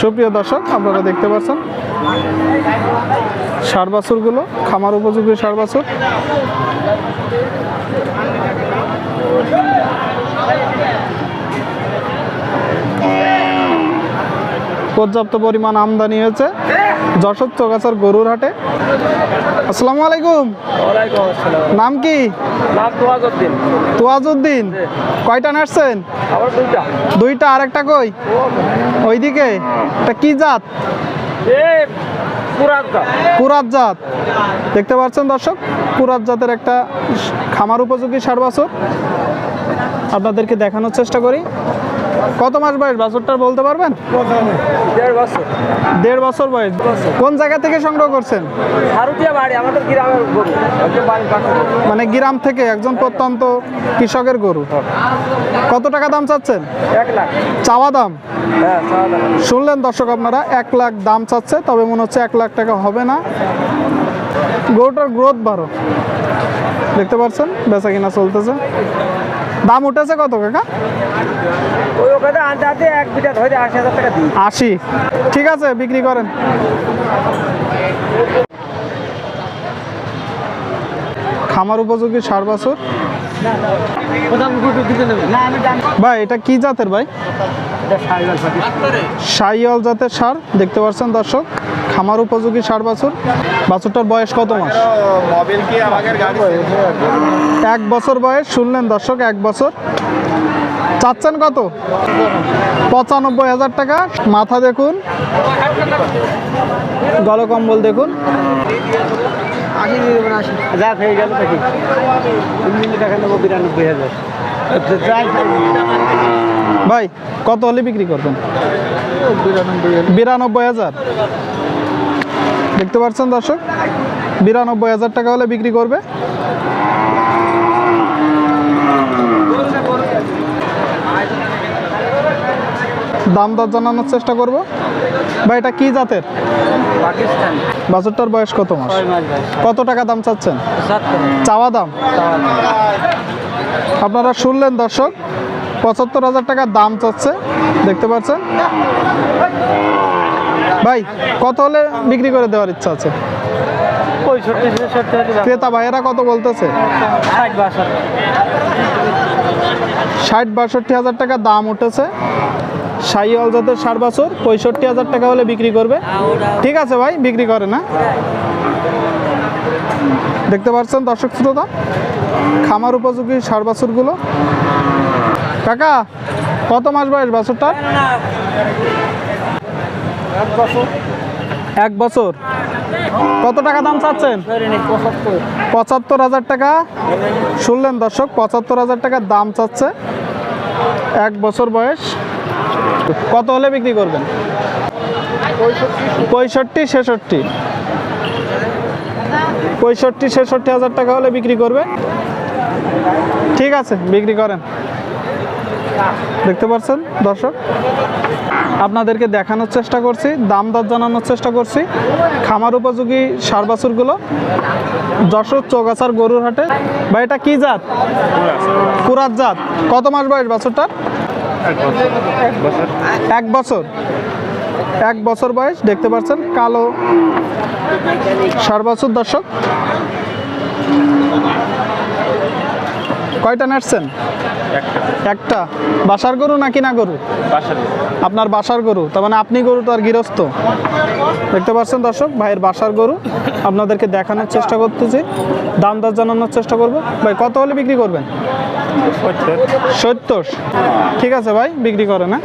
সুপ্রিয় দর্শক আপনারা দেখতে পাচ্ছেন সার বাছুরগুলো খামার উপযোগী সার বাছুর। পর্যাপ্ত পরিমাণ আমদানি হয়েছে। যশোর চৌগাছার গরুর হাটে। আসসালামু আলাইকুম। নাম কি? তোয়াজউদ্দিন। তোয়াজউদ্দিন। কয়টা নাচছেন দুইটা। আর একটা কই? ওইদিকে। এটা কি জাত? কুরাত জাত। দেখতে পাচ্ছেন দর্শক কুরাত জাতের একটা খামার উপযোগী সার বাছুর। আপনাদেরকে দেখানোর চেষ্টা করি। কত মাস বয়স? বাছুরটা বলতে পারবেন? দেড় বছর। বয়স। কোন জায়গা থেকে সংগ্রহ করছেন? মানে গ্রাম থেকে একজন প্রত্যন্ত কৃষকের গরু। কত টাকা দাম চাচ্ছেন? এক লাখ। চাওয়া দাম? হ্যাঁ চাওয়া দাম। শুনলেন দর্শক আপনারা এক লাখ দাম চাচ্ছে তবে মনে হচ্ছে এক লাখ টাকা হবে না। গরুটার গ্রোথ বারো দেখতে পাচ্ছেন বেচা কিনা চলতেছে। দাম উঠেছে কত কাকা? আশি ঠিক আছে, বিক্রি করেন। খামার উপযোগী সার বাছুর? ভাই, এটা কি জাতের ভাই? সাইয়াল জাতের সার। দেখতে পাচ্ছেন দর্শক, খামার উপযোগী সার বাছুর। বাছুরটার বয়স কত মাস? এক বছর বয়স শুনলেন দর্শক এক বছর। চাচ্ছেন কত? পঁচানব্বই হাজার টাকা। মাথা দেখুন। গলকম্বল দেখুন। যা হয়ে গেল দেখি টাকা নেব বিরানব্বই হাজার ভাই কত হলে বিক্রি করবেন? বিরানব্বই হাজার। দেখতে পাচ্ছেন দর্শক? বিরানব্বই হাজার টাকা হলে বিক্রি করবে। দাম দর জানানোর চেষ্টা করব। ভাই এটা কি জাতের? বাছুরটার বয়স কত মাস? কত টাকা দাম চাচ্ছেন? চাওয়া দাম। আপনারা শুনলেন দর্শক পঁচাত্তর হাজার টাকা দাম চাচ্ছে। দেখতে পাচ্ছেন? ভাই কত হলে বিক্রি করে দেওয়ার ইচ্ছা আছে? ক্রেতা ভাইয়েরা কত বলতেছে? ষাট বাষট্টি। হাজার টাকা দাম উঠেছে। সাইওয়াল জাতের ষাট বছর পঁয়ষট্টি হাজার টাকা হলে বিক্রি করবে। ঠিক আছে ভাই বিক্রি করে না। দেখতে পাচ্ছেন দর্শক শ্রোতা খামার উপযোগী সার বাছুরগুলো। কাকা কত মাস বয়স বাছুরটা এক বছর। কত টাকা দাম চাচ্ছেন? পঁচাত্তর। হাজার টাকা। শুনলেন দর্শক পঁচাত্তর হাজার টাকা দাম চাচ্ছে। এক বছর বয়স। কত হলে বিক্রি করবেন? পঁয়ষট্টি ছেষট্টি। পঁয়ষট্টি ছেষট্টি হাজার টাকা হলে বিক্রি করবে ঠিক আছে বিক্রি করেন। দেখতে পাচ্ছেন, দর্শক? আপনাদেরকে দেখানোর চেষ্টা করছি, দাম দর জানানোর চেষ্টা করছি। খামার উপযোগী সার বাছুরগুলো, যশোর চৌগাছার গরুর হাটে। বা এটা কি জাত? কুরাত জাত। কত মাস বয়স বাছুরটার এক বছর। এক বছর বয়স, দেখতে পাচ্ছেন, কালো সার বাছুর, দর্শক। কয়টা নাচছেন একটা। বাসার গরু নাকি না গরু? আপনার বাসার গরু। তার মানে আপনি গরু তো আর গৃহস্থ। দেখতে পাচ্ছেন দর্শক ভাইয়ের বাসার গরু। আপনাদেরকে দেখানোর চেষ্টা করতেছি। দাম দর জানানোর চেষ্টা করব। ভাই কত হলে বিক্রি করবেন? সত্তর। ঠিক আছে ভাই বিক্রি করে না